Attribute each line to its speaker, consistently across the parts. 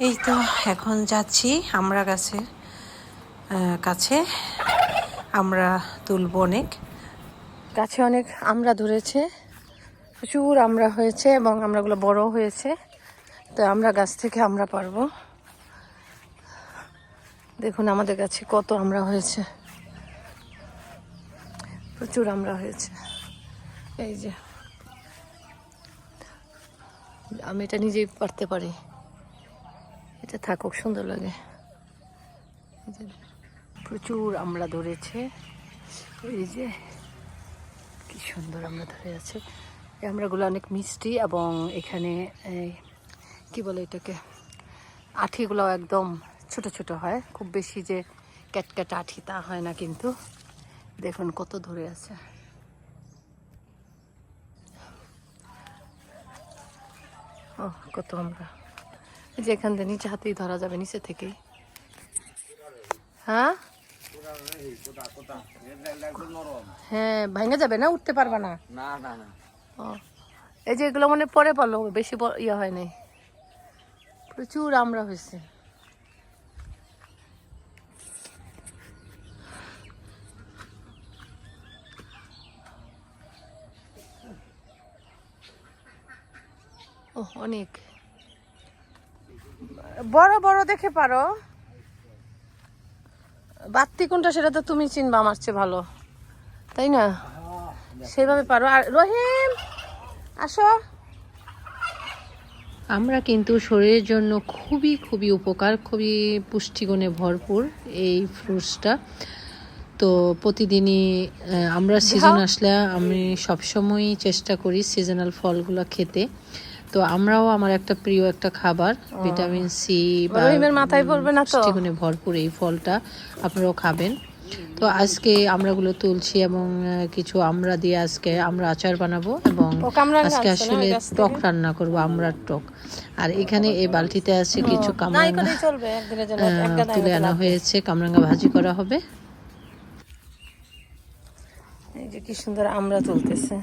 Speaker 1: এই তো এখন যাচ্ছি আমরা গাছে আহ, কাছে। আমরা তুলব অনেক। গাছে অনেক আমরা ধরেছে। প্রচুর আমরা হয়েছে এবং আমরাগুলো বড় হয়েছে। তো আমরা গাছ থেকে আমরা পারব। দেখুন আমাদের কাছে কত আমরা হয়েছে। প্রচুর আমরা হয়েছে। এই যে আমি এটা নিজেই পারতে পারি। এটা থাকুক, সুন্দর লাগে। প্রচুর আমরা ধরেছে। এই যে কি সুন্দর আমরা ধরে আছে। এই আমরাগুলো অনেক মিষ্টি এবং এখানে কি বলে এটাকে, আঠিগুলো একদম ছোট ছোট হয়। খুব বেশি যে ক্যাটক্যাট আঠি তা হয় না কিন্তু। দেখুন কত ধরে আছে। ও কত আমরা যে এখান থেকে নিচে হাতেই ধরা যাবে নিচে থেকেই। হ্যাঁ? হ্যাঁ ভাঙে যাবে না? উঠতে পারবা না? ও। এই যে এগুলো মানে পরে পালো বেশি ইয়ে হয় নাই। প্রচুর আমরা হয়েছে। ও অনেক। বড় বড় দেখে পারো। বাত্তি কোনটা সেটা তো তুমি চিনবা আমার চেয়ে ভালো। তাই না? সেভাবে পারো। আর রহিম আসো। আমরা কিন্তু শরীরের জন্য খুবই খুবই উপকার খুবই পুষ্টিগুণে ভরপুর এই ফ্রুটসটা তো প্রতিদিনই আমরা সিজন আসলে আমি সবসময়ই চেষ্টা করি সিজনাল ফলগুলো খেতে। তো আমরাও আমার একটা প্রিয় একটা খাবার ভিটামিন সি বা রহিমের মাথায় পড়বে না তো? ভরপুর এই ফলটা আপনারাও খাবেন। তো আজকে আমরাগুলো তুলছি এবং কিছু আমরা দিয়ে আজকে আমরা আচার বানাবো এবং আজকে আসলে টক রান্না করব আমরার টক। আর এখানে এই বালতিতে আছে কিছু কামরাঙ্গা। তুলে আনা হয়েছে কামরাঙ্গা ভাজি করা হবে। এই যে কি সুন্দর আমরা তুলতেছে।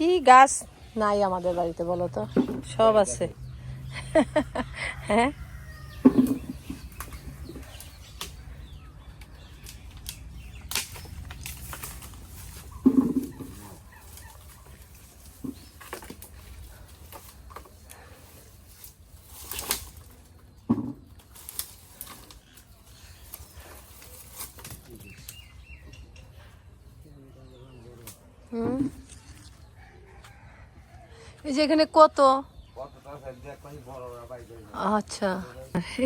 Speaker 1: কি গাছ নাই আমাদের বাড়িতে বলো তো? সব আছে। হ্যাঁ? হুম? এই যে এখানে কত? আচ্ছা।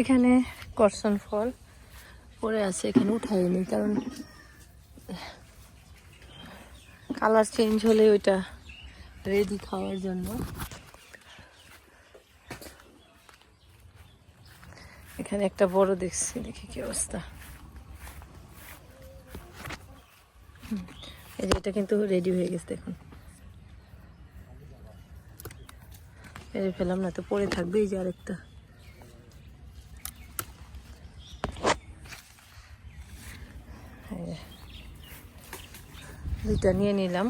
Speaker 1: এখানে করসন ফল পড়ে আছে, এখানে উঠাইনি কারণ কালার চেঞ্জ হলে ওইটা রেডি খাওয়ার জন্য। এখানে একটা বড় দেখছি, দেখি কি অবস্থা। এই যে এটা কিন্তু রেডি হয়ে গেছে, দেখুন। পেরে ফেলাম না, তো পড়ে থাকবে এই যে আরেকটা। দুইটা নিয়ে নিলাম।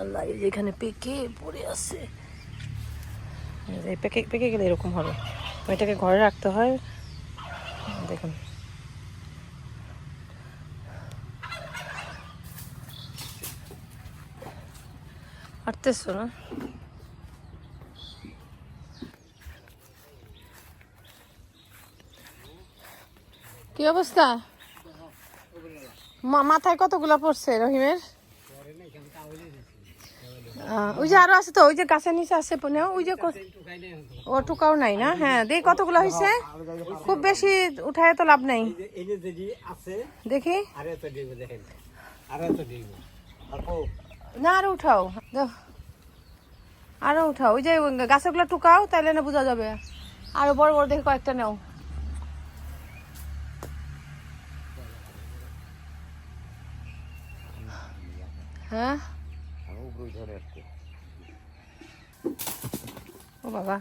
Speaker 1: আল্লাহ, এই যে এখানে পেকে পড়ে আছে। পেকে পেকে গেলে এরকম হবে। এটাকে ঘরে রাখতে হয়। দেখুন। পারতেছো না? কি অবস্থা? মাথায় কতগুলা পড়ছে রহিমের? ওই যে আরও আছে তো, ওই যে গাছের নিচে আছে ওই যে ও টুকাও নাই না? হ্যাঁ দেখি কতগুলো হয়েছে খুব বেশি উঠায় তো লাভ নাই। দেখি। না, আরও উঠাও। আরও উঠাও। ওই যে গাছগুলো টুকাও তাহলে না বোঝা যাবে। আরও বড় বড় দেখে কয়েকটা নাও। হ্যাঁ? ও বাবা।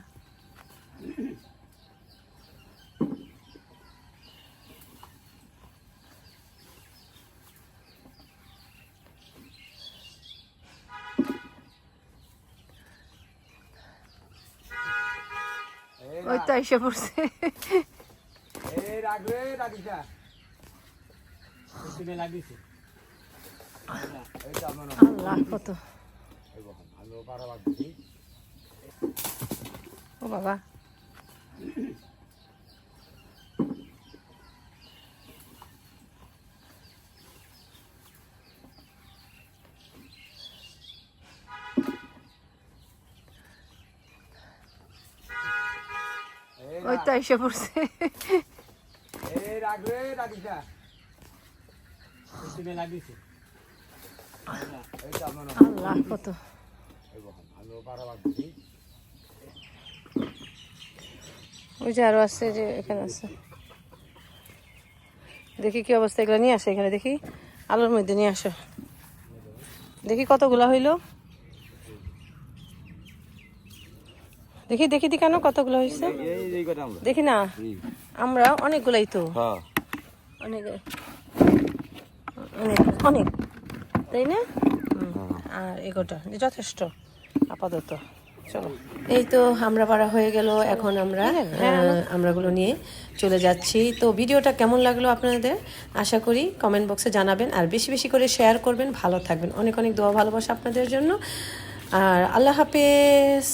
Speaker 1: ওই তো এসে পড়ছে। আল্লাহ কত। ও বাবা
Speaker 2: এই
Speaker 1: ওই তো এসে পড়ছে। আল্লাহ কত। ওই যে আরও আছে যে এখানে আছে। দেখি কি অবস্থা এগুলো নিয়ে আসে এখানে দেখি। আলোর মধ্যে নিয়ে আসো। দেখি কতগুলা হইল। দেখি দেখি দি কেন কতগুলো হয়েছে?
Speaker 2: এই এই কথা আমরা।
Speaker 1: দেখি না? আমরা অনেকগুলাই তো।
Speaker 2: হ্যাঁ।
Speaker 1: অনেক অনেক অনেক। তাই না? আর এগোটা যথেষ্ট আপাতত। চলো। এই তো আমরা পাড়া হয়ে গেল। এখন আমরা আমরাগুলো নিয়ে চলে যাচ্ছি। তো ভিডিওটা কেমন লাগল আপনাদের? আশা করি কমেন্ট বক্সে জানাবেন। আর বেশি বেশি করে শেয়ার করবেন। ভালো থাকবেন। অনেক অনেক দোয়া ভালোবাসা আপনাদের জন্য। আর আল্লাহ হাফেজ।